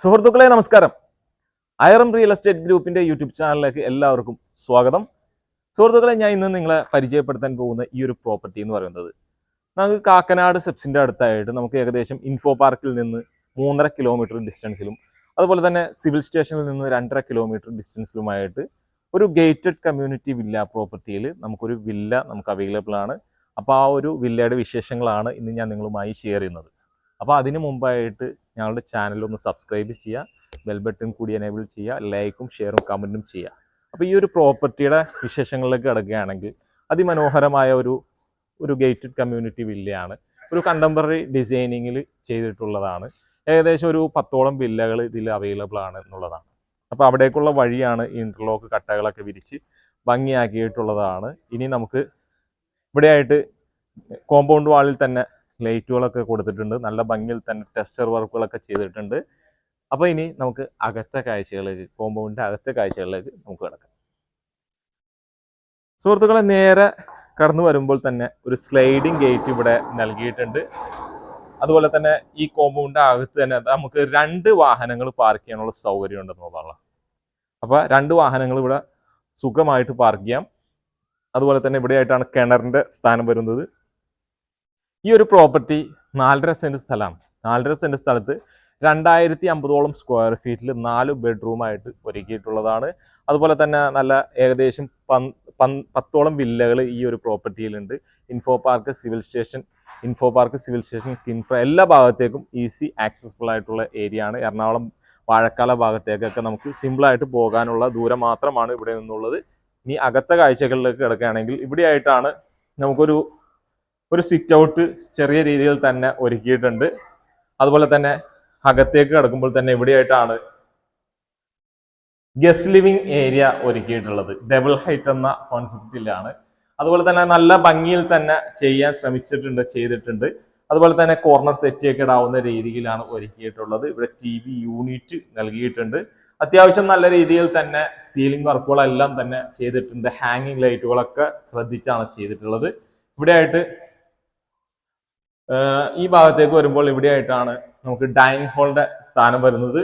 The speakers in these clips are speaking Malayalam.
സുഹൃത്തുക്കളെ നമസ്കാരം. അയറം റിയൽ എസ്റ്റേറ്റ് ഗ്രൂപ്പിന്റെ യൂട്യൂബ് ചാനലിലേക്ക് എല്ലാവർക്കും സ്വാഗതം. സുഹൃത്തുക്കളെ ഞാൻ ഇന്ന് നിങ്ങളെ പരിചയപ്പെടുത്താൻ പോകുന്ന ഈ ഒരു പ്രോപ്പർട്ടി എന്ന് പറയുന്നത് നമുക്ക് കാക്കനാട് സെപ്സിന്റെ അടുത്തായിട്ട് നമുക്ക് ഏകദേശം ഇൻഫോ പാർക്കിൽ നിന്ന് മൂന്നര കിലോമീറ്റർ ഡിസ്റ്റൻസിലും അതുപോലെ തന്നെ സിവിൽ സ്റ്റേഷനിൽ നിന്ന് രണ്ടര കിലോമീറ്റർ ഡിസ്റ്റൻസിലുമായിട്ട് ഒരു ഗേറ്റഡ് കമ്മ്യൂണിറ്റി വില്ല പ്രോപ്പർട്ടിയിൽ നമുക്കൊരു വില്ല നമുക്ക് അവൈലബിൾ ആണ്. അപ്പോൾ ആ ഒരു വില്ലയുടെ വിശേഷങ്ങളാണ് ഇന്ന് ഞാൻ നിങ്ങളുമായി ഷെയർ ചെയ്യുന്നത്. അപ്പോൾ അതിന് മുമ്പായിട്ട് ഞങ്ങളുടെ ചാനൽ ഒന്ന് സബ്സ്ക്രൈബ് ചെയ്യുക ബെൽ ബട്ടൺ കൂടി എനേബിൾ ചെയ്യുക ലൈക്കും ഷെയറും കമന്റും ചെയ്യുക അപ്പോൾ ഈ ഒരു പ്രോപ്പർട്ടിയുടെ വിശേഷങ്ങളിലേക്ക് കിടക്കുകയാണെങ്കിൽ അതിമനോഹരമായ ഒരു ഒരു ഗേറ്റഡ് കമ്മ്യൂണിറ്റി വില്ലയാണ് ഒരു കണ്ടംപററി ഡിസൈനിങ്ങിൽ ചെയ്തിട്ടുള്ളതാണ്. ഏകദേശം ഒരു പത്തോളം വില്ലകൾ ഇതിൽ അവൈലബിൾ ആണ് എന്നുള്ളതാണ്. അപ്പോൾ അവിടേക്കുള്ള വഴിയാണ് ഇന്റർലോക്ക് കട്ടകളൊക്കെ വിരിച്ച് ഭംഗിയാക്കിയിട്ടുള്ളതാണ്. ഇനി നമുക്ക് ഇവിടെയായിട്ട് കോമ്പൗണ്ട് വാളിൽ തന്നെ ലൈറ്റുകളൊക്കെ കൊടുത്തിട്ടുണ്ട്. നല്ല ഭംഗിയിൽ തന്നെ ടെസ്റ്റർ വർക്കുകളൊക്കെ ചെയ്തിട്ടുണ്ട്. അപ്പോൾ ഇനി നമുക്ക് അകത്തെ കാഴ്ചകളിലേക്ക് കോമ്പൗണ്ടിന്റെ അകത്തെ കാഴ്ചകളിലേക്ക് നമുക്ക് കിടക്കാം. സുഹൃത്തുക്കളെ നേരെ കടന്നു വരുമ്പോൾ തന്നെ ഒരു സ്ലൈഡിംഗ് ഗേറ്റ് ഇവിടെ നൽകിയിട്ടുണ്ട്. അതുപോലെ തന്നെ ഈ കോമ്പൗണ്ടിന്റെ അകത്ത് തന്നെ നമുക്ക് രണ്ട് വാഹനങ്ങൾ പാർക്ക് ചെയ്യാനുള്ള സൗകര്യം ഉണ്ടെന്നുള്ളതാണ് അപ്പൊ രണ്ട് വാഹനങ്ങൾ ഇവിടെ സുഖമായിട്ട് പാർക്ക് ചെയ്യാം. അതുപോലെ തന്നെ ഇവിടെയായിട്ടാണ് കിണറിന്റെ സ്ഥാനം വരുന്നത്. ഈ ഒരു പ്രോപ്പർട്ടി നാലര സെന്റ് സ്ഥലമാണ്. നാലര സെന്റ് സ്ഥലത്ത് രണ്ടായിരത്തി അമ്പതോളം സ്ക്വയർ ഫീറ്റിൽ നാല് ബെഡ്റൂമായിട്ട് ഒരുക്കിയിട്ടുള്ളതാണ്. അതുപോലെ തന്നെ നല്ല ഏകദേശം പത്തോളം വില്ലകൾ ഈ ഒരു പ്രോപ്പർട്ടിയിലുണ്ട്. Info park civil station info park civil station KINFRA എല്ലാ ഭാഗത്തേക്കും ഈസി ആക്സസിബിൾ ആയിട്ടുള്ള ഏരിയ ആണ്. എറണാകുളം വാഴക്കാല ഭാഗത്തേക്കൊക്കെ നമുക്ക് സിമ്പിളായിട്ട് പോകാനുള്ള ദൂരം മാത്രമാണ് ഇവിടെ നിന്നുള്ളത്. ഇനി അകത്ത കാഴ്ചകളിലേക്ക് കിടക്കുകയാണെങ്കിൽ ഇവിടെയായിട്ടാണ് നമുക്കൊരു ഒരു സിറ്റ് ഔട്ട് ചെറിയ രീതിയിൽ തന്നെ ഒരുക്കിയിട്ടുണ്ട്. അതുപോലെ തന്നെ അകത്തേക്ക് കിടക്കുമ്പോൾ തന്നെ ഇവിടെയായിട്ടാണ് ഗസ്റ്റ് ലിവിംഗ് ഏരിയ ഒരുക്കിയിട്ടുള്ളത്. ഡബിൾ ഹൈറ്റ് എന്ന കോൺസെപ്റ്റിലാണ് അതുപോലെ തന്നെ നല്ല ഭംഗിയിൽ തന്നെ ചെയ്യാൻ ശ്രമിച്ചിട്ടുണ്ട് ചെയ്തിട്ടുണ്ട്. അതുപോലെ തന്നെ കോർണർ സെറ്റ് ഒക്കെ ഇടാവുന്ന രീതിയിലാണ് ഒരുക്കിയിട്ടുള്ളത്. ഇവിടെ ടി വി യൂണിറ്റ് നൽകിയിട്ടുണ്ട്. അത്യാവശ്യം നല്ല രീതിയിൽ തന്നെ സീലിംഗ് വർക്കുകളെല്ലാം തന്നെ ചെയ്തിട്ടുണ്ട്. ഹാങ്ങിങ് ലൈറ്റുകളൊക്കെ ശ്രദ്ധിച്ചാണ് ചെയ്തിട്ടുള്ളത്. ഇവിടെയായിട്ട് ഈ ഭാഗത്തേക്ക് വരുമ്പോൾ ഇവിടെയായിട്ടാണ് നമുക്ക് ഡൈനിങ് ഹാളിന്റെ സ്ഥാനം വരുന്നത്.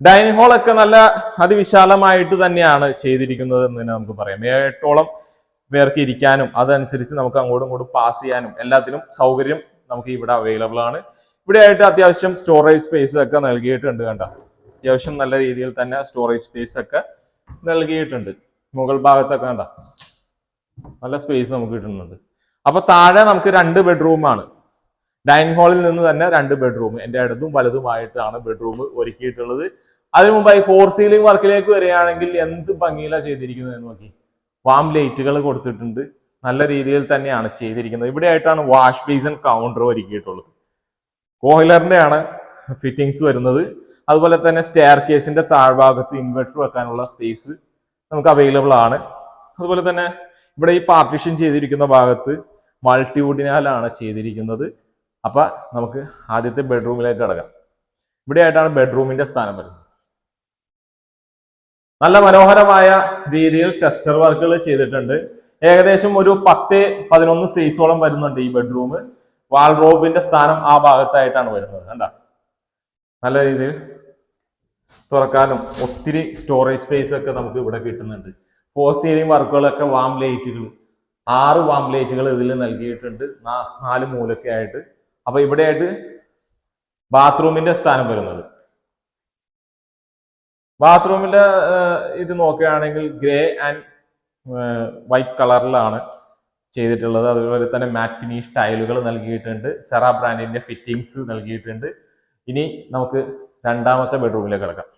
ഡൈനിങ് ഹാൾ ഒക്കെ നല്ല അതിവിശാലമായിട്ട് തന്നെയാണ് ചെയ്തിരിക്കുന്നത് എന്ന് തന്നെ നമുക്ക് പറയാം. ഏട്ടോളം പേർക്ക് ഇരിക്കാനും അതനുസരിച്ച് നമുക്ക് അങ്ങോട്ടും ഇങ്ങോട്ടും പാസ് ചെയ്യാനും എല്ലാത്തിനും സൗകര്യം നമുക്ക് ഇവിടെ അവൈലബിൾ ആണ്. ഇവിടെ ആയിട്ട് അത്യാവശ്യം സ്റ്റോറേജ് സ്പേസ് ഒക്കെ നൽകിയിട്ടുണ്ട് കണ്ട? അത്യാവശ്യം നല്ല രീതിയിൽ തന്നെ സ്റ്റോറേജ് സ്പേസ് ഒക്കെ നൽകിയിട്ടുണ്ട്. മുകൾ ഭാഗത്തൊക്കെ കണ്ട? നല്ല സ്പേസ് നമുക്ക് കിട്ടുന്നുണ്ട്. അപ്പൊ താഴെ നമുക്ക് രണ്ട് ബെഡ്റൂമാണ് ഡൈനിങ് ഹാളിൽ നിന്ന് തന്നെ രണ്ട് ബെഡ്റൂം എന്റെ ഇടതും വലുതുമായിട്ടാണ് ബെഡ്റൂം ഒരുക്കിയിട്ടുള്ളത്. അതിനു മുമ്പായി ഫോർ സീലിംഗ് വർക്കിലേക്ക് വരികയാണെങ്കിൽ എന്ത് ഭംഗിയിലാണ് ചെയ്തിരിക്കുന്നത് എന്ന് നോക്കി. വാം ലൈറ്റുകൾ കൊടുത്തിട്ടുണ്ട്. നല്ല രീതിയിൽ തന്നെയാണ് ചെയ്തിരിക്കുന്നത്. ഇവിടെ ആയിട്ടാണ് വാഷ് ബേസിൻ കൗണ്ടർ ഒരുക്കിയിട്ടുള്ളത്. കോഹിലറിന്റെ ആണ് ഫിറ്റിംഗ്സ് വരുന്നത്. അതുപോലെ തന്നെ സ്റ്റെയർ കേസിന്റെ താഴ്ഭാഗത്ത് ഇൻവെർട്ടർ വെക്കാനുള്ള സ്പേസ് നമുക്ക് അവൈലബിൾ ആണ്. അതുപോലെ തന്നെ ഇവിടെ ഈ പാർട്ടീഷൻ ചെയ്തിരിക്കുന്ന ഭാഗത്ത് മൾട്ടിവുഡിനാലാണ് ചെയ്തിരിക്കുന്നത്. അപ്പൊ നമുക്ക് ആദ്യത്തെ ബെഡ്റൂമിലേക്ക് കിടക്കാം. ഇവിടെ ആയിട്ടാണ് ബെഡ്റൂമിന്റെ സ്ഥാനം വരുന്നത്. നല്ല മനോഹരമായ രീതിയിൽ ടെസ്റ്റർ വർക്കുകൾ ചെയ്തിട്ടുണ്ട്. ഏകദേശം ഒരു പത്ത് പതിനൊന്ന് സൈസോളം വരുന്നുണ്ട് ഈ ബെഡ്റൂം വാൾറോബിന്റെ സ്ഥാനം ആ ഭാഗത്തായിട്ടാണ് വരുന്നത് കണ്ട? നല്ല രീതിയിൽ തുറക്കാനും ഒത്തിരി സ്റ്റോറേജ് സ്പേസ് ഒക്കെ നമുക്ക് ഇവിടെ കിട്ടുന്നുണ്ട്. ഫോർ സീലിംഗ് വർക്കുകളൊക്കെ വാം ലൈറ്റുകൾ ആറ് വാം ലൈറ്റുകൾ ഇതിൽ നൽകിയിട്ടുണ്ട്. നാല് മൂലൊക്കെ ആയിട്ട്. അപ്പൊ ഇവിടെയായിട്ട് ബാത്റൂമിന്റെ സ്ഥാനം വരുന്നത്. ബാത്റൂമിന്റെ ഇത് നോക്കുകയാണെങ്കിൽ ഗ്രേ ആൻഡ് വൈറ്റ് കളറിലാണ് ചെയ്തിട്ടുള്ളത്. അതുപോലെ തന്നെ മാറ്റ് ഫിനിഷ് ടൈലുകൾ നൽകിയിട്ടുണ്ട്. സെറ ബ്രാൻഡിന്റെ ഫിറ്റിംഗ്സ് നൽകിയിട്ടുണ്ട്. ഇനി നമുക്ക് രണ്ടാമത്തെ ബെഡ്റൂമിലേക്ക് കിടക്കാം.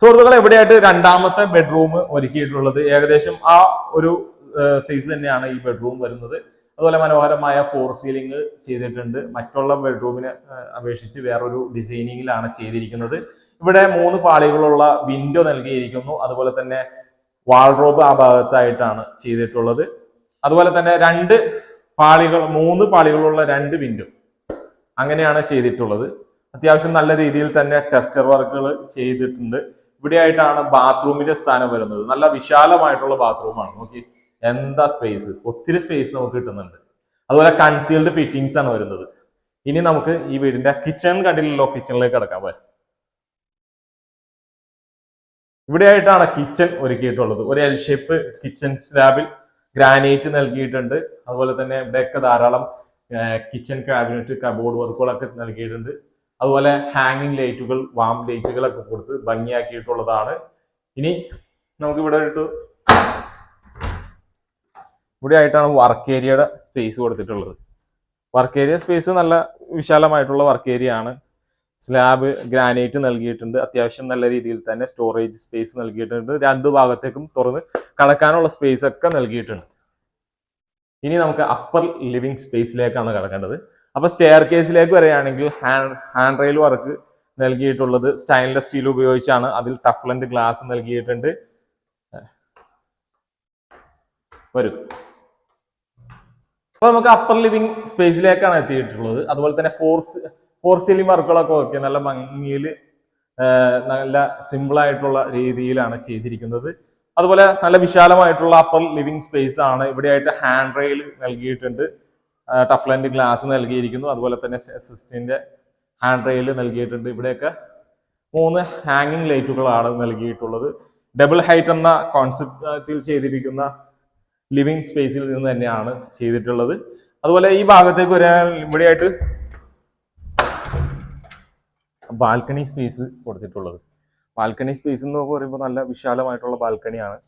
സുഹൃത്തുക്കളെ എവിടെയായിട്ട് രണ്ടാമത്തെ ബെഡ്റൂം ഒരുക്കിയിട്ടുള്ളത്. ഏകദേശം ആ ഒരു സൈസ് തന്നെയാണ് ഈ ബെഡ്റൂം വരുന്നത്. അതുപോലെ മനോഹരമായ ഫോർ സീലിംഗ് ചെയ്തിട്ടുണ്ട്. മറ്റുള്ള ബെഡ്റൂമിനെ അപേക്ഷിച്ച് വേറൊരു ഡിസൈനിങ്ങിലാണ് ചെയ്തിരിക്കുന്നത്. ഇവിടെ മൂന്ന് പാളികളുള്ള വിൻഡോ നൽകിയിരിക്കുന്നു. അതുപോലെ തന്നെ വാൾറോബ് ആ ഭാഗത്തായിട്ടാണ് ചെയ്തിട്ടുള്ളത്. അതുപോലെ തന്നെ രണ്ട് പാളികൾ മൂന്ന് പാളികളുള്ള രണ്ട് വിൻഡോ അങ്ങനെയാണ് ചെയ്തിട്ടുള്ളത്. അത്യാവശ്യം നല്ല രീതിയിൽ തന്നെ ടെസ്റ്റർ വർക്കുകൾ ചെയ്തിട്ടുണ്ട്. ഇവിടെയായിട്ടാണ് ബാത്റൂമിന്റെ സ്ഥാനം വരുന്നത്. നല്ല വിശാലമായിട്ടുള്ള ബാത്റൂമാണ്. നോക്കി എന്താ സ്പേസ് ഒത്തിരി സ്പേസ് നമുക്ക് കിട്ടുന്നുണ്ട്. അതുപോലെ കൺസീൽഡ് ഫിറ്റിംഗ്സ് ആണ് വരുന്നത്. ഇനി നമുക്ക് ഈ വീടിന്റെ കിച്ചൺ കണ്ടില്ലല്ലോ? കിച്ചണിലേക്ക് കിടക്കാൻ പോയി ഇവിടെയായിട്ടാണ് കിച്ചൺ ഒരുക്കിയിട്ടുള്ളത്. ഒരു എൽ ഷേപ്പ് കിച്ചൺ സ്ലാബിൽ ഗ്രാനൈറ്റ് നൽകിയിട്ടുണ്ട്. അതുപോലെ തന്നെ ഇവിടെയൊക്കെ ധാരാളം കിച്ചൺ കാബിനറ്റ് കബോർഡ് വർക്കുകളൊക്കെ നൽകിയിട്ടുണ്ട്. അതുപോലെ ഹാങ്ങിങ് ലൈറ്റുകൾ വാം ലൈറ്റുകളൊക്കെ കൊടുത്ത് ഭംഗിയാക്കിയിട്ടുള്ളതാണ്. ഇനി നമുക്ക് ഇവിടെ ഒരു ഇവിടെ ആയിട്ടാണ് വർക്ക് ഏരിയയുടെ സ്പേസ് കൊടുത്തിട്ടുള്ളത്. വർക്ക് ഏരിയ സ്പേസ് നല്ല വിശാലമായിട്ടുള്ള വർക്ക് ഏരിയ ആണ്. സ്ലാബ് ഗ്രാനൈറ്റ് നൽകിയിട്ടുണ്ട്. അത്യാവശ്യം നല്ല രീതിയിൽ തന്നെ സ്റ്റോറേജ് സ്പേസ് നൽകിയിട്ടുണ്ട്. രണ്ടു ഭാഗത്തേക്കും തുറന്ന് കടക്കാനുള്ള സ്പേസ് ഒക്കെ നൽകിയിട്ടുണ്ട്. ഇനി നമുക്ക് അപ്പർ ലിവിംഗ് സ്പേസിലേക്കാണ് കിടക്കേണ്ടത്. അപ്പൊ സ്റ്റെയർ കേസിലേക്ക് വരികയാണെങ്കിൽ ഹാൻഡ് ഹാൻഡ് റെയിൽ വർക്ക് നൽകിയിട്ടുള്ളത് സ്റ്റൈൻലെസ് സ്റ്റീൽ ഉപയോഗിച്ചാണ്. അതിൽ ടഫ്ലൻഡ് ഗ്ലാസ് നൽകിയിട്ടുണ്ട്. വരും. അപ്പൊ നമുക്ക് അപ്പർ ലിവിംഗ് സ്പേസിലേക്കാണ് എത്തിയിട്ടുള്ളത്. അതുപോലെ തന്നെ ഫോർസ് ഫോർ സീലിംഗ് വർക്കുകളൊക്കെ ഒക്കെ നല്ല ഭംഗിയിൽ നല്ല സിമ്പിൾ ആയിട്ടുള്ള രീതിയിലാണ് ചെയ്തിരിക്കുന്നത്. അതുപോലെ നല്ല വിശാലമായിട്ടുള്ള അപ്പർ ലിവിംഗ് സ്പേസ് ആണ്. ഇവിടെയായിട്ട് ഹാൻഡ് റെയിൽ നൽകിയിട്ടുണ്ട്. ടഫ്ലൻഡ് ഗ്ലാസ് നൽകിയിരിക്കുന്നു. അതുപോലെ തന്നെ സിസ്റ്റിന്റെ ഹാൻഡ് റെയിൽ നൽകിയിട്ടുണ്ട്. ഇവിടെയൊക്കെ മൂന്ന് ഹാങ്ങിങ് ലൈറ്റുകളാണ് നൽകിയിട്ടുള്ളത്. ഡബിൾ ഹൈറ്റ് എന്ന കോൺസെപ്റ്റിൽ ചെയ്തിരിക്കുന്ന ലിവിങ് സ്പേസിൽ നിന്ന് തന്നെയാണ് ചെയ്തിട്ടുള്ളത്. അതുപോലെ ഈ ഭാഗത്തേക്ക് ഒരാൾ ഇവിടെയായിട്ട് ബാൽക്കണി സ്പേസ് കൊടുത്തിട്ടുള്ളത്. ബാൽക്കണി സ്പേസ് എന്ന് പറയുമ്പോൾ നല്ല വിശാലമായിട്ടുള്ള ബാൽക്കണിയാണ്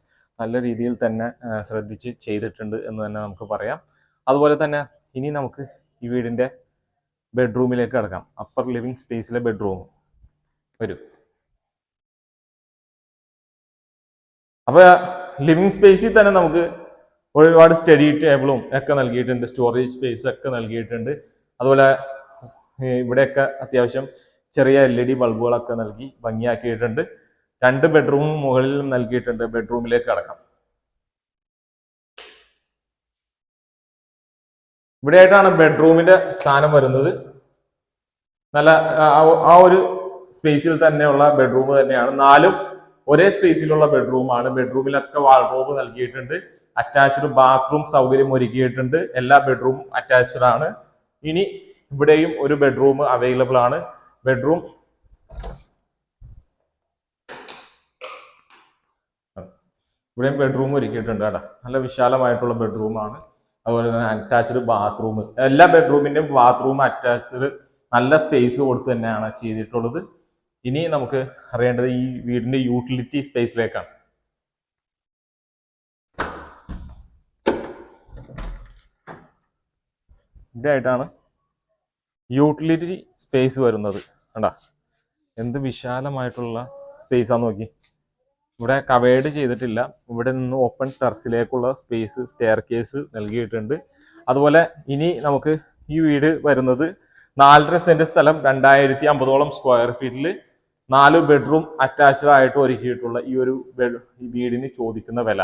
നല്ല രീതിയിൽ തന്നെ ശ്രദ്ധിച്ച് ചെയ്തിട്ടുണ്ട് എന്ന് തന്നെ നമുക്ക് പറയാം. അതുപോലെ തന്നെ ഇനി നമുക്ക് ഈ വീടിന്റെ ബെഡ്റൂമിലേക്ക് കിടക്കാം. അപ്പർ ലിവിംഗ് സ്പേസിലെ ബെഡ്റൂം വരും. അപ്പോൾ ലിവിംഗ് സ്പേസിൽ തന്നെ നമുക്ക് ഒരുപാട് സ്റ്റഡി ടേബിളും ഒക്കെ നൽകിയിട്ടുണ്ട്. സ്റ്റോറേജ് സ്പേസ് ഒക്കെ നൽകിയിട്ടുണ്ട്. അതുപോലെ ഇവിടെയൊക്കെ അത്യാവശ്യം ചെറിയ എൽ ഇ ഡി ബൾബുകളൊക്കെ നൽകി ഭംഗിയാക്കിയിട്ടുണ്ട്. രണ്ട് ബെഡ്റൂമും മുകളിലും നൽകിയിട്ടുണ്ട്. ബെഡ്റൂമിലേക്ക് കടക്കാം. ഇവിടെയായിട്ടാണ് ബെഡ്റൂമിന്റെ സ്ഥാനം വരുന്നത്. നല്ല ആ- ഒരു സ്പേസിൽ തന്നെയുള്ള ബെഡ്റൂം തന്നെയാണ്. നാലും ഒരേ സ്പേസിലുള്ള ബെഡ്റൂമാണ് ബെഡ്റൂമിലൊക്കെ വാൾറോബ് നൽകിയിട്ടുണ്ട്. അറ്റാച്ച്ഡ് ബാത്റൂം സൗകര്യം ഒരുക്കിയിട്ടുണ്ട്. എല്ലാ ബെഡ്റൂമും അറ്റാച്ച്ഡ് ആണ്. ഇനി ഇവിടെയും ഒരു ബെഡ്റൂം അവൈലബിൾ ആണ്. ബെഡ്റൂം ഇവിടെയും ബെഡ്റൂം ഒരുക്കിയിട്ടുണ്ട് കേട്ടോ. നല്ല വിശാലമായിട്ടുള്ള ബെഡ്റൂമാണ് അതുപോലെ തന്നെ അറ്റാച്ച്ഡ് ബാത്റൂം എല്ലാ ബെഡ്റൂമിന്റെയും ബാത്റൂം അറ്റാച്ച്ഡ് നല്ല സ്പേസ് കൊടുത്ത് തന്നെയാണ് ചെയ്തിട്ടുള്ളത്. ഇനി നമുക്ക് അറിയേണ്ടത് ഈ വീടിന്റെ യൂട്ടിലിറ്റി സ്പേസിലേക്കാണ് ഇവിടെ ആയിട്ടാണ് യൂട്ടിലിറ്റി സ്പേസ് വരുന്നത്. കണ്ടാ? എന്ത് വിശാലമായിട്ടുള്ള സ്പേസ് ആന്ന് നോക്കി. ഇവിടെ കവേർഡ് ചെയ്തിട്ടില്ല. ഇവിടെ നിന്ന് ഓപ്പൺ ടെറസിലേക്കുള്ള സ്പേസ് സ്റ്റെയർ കേസ് നൽകിയിട്ടുണ്ട്. അതുപോലെ ഇനി നമുക്ക് ഈ വീട് വരുന്നത് നാലര സെന്റ് സ്ഥലം രണ്ടായിരത്തി അമ്പതോളം സ്ക്വയർ ഫീറ്റിൽ നാല് ബെഡ്റൂം അറ്റാച്ച്ഡ് ആയിട്ട് ഒരുക്കിയിട്ടുള്ള ഈ ഒരു ഈ വീടിന് ചോദിക്കുന്ന വില.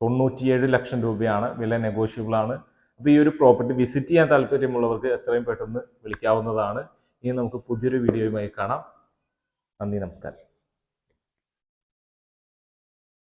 തൊണ്ണൂറ്റിയേഴ് ലക്ഷം രൂപയാണ്. വില നെഗോഷ്യബിൾ ആണ്. അപ്പോൾ ഈ ഒരു പ്രോപ്പർട്ടി വിസിറ്റ് ചെയ്യാൻ താല്പര്യമുള്ളവർക്ക് എത്രയും പെട്ടെന്ന് വിളിക്കാവുന്നതാണ്. ഇനി നമുക്ക് പുതിയൊരു വീഡിയോയുമായി കാണാം. നന്ദി നമസ്കാരം.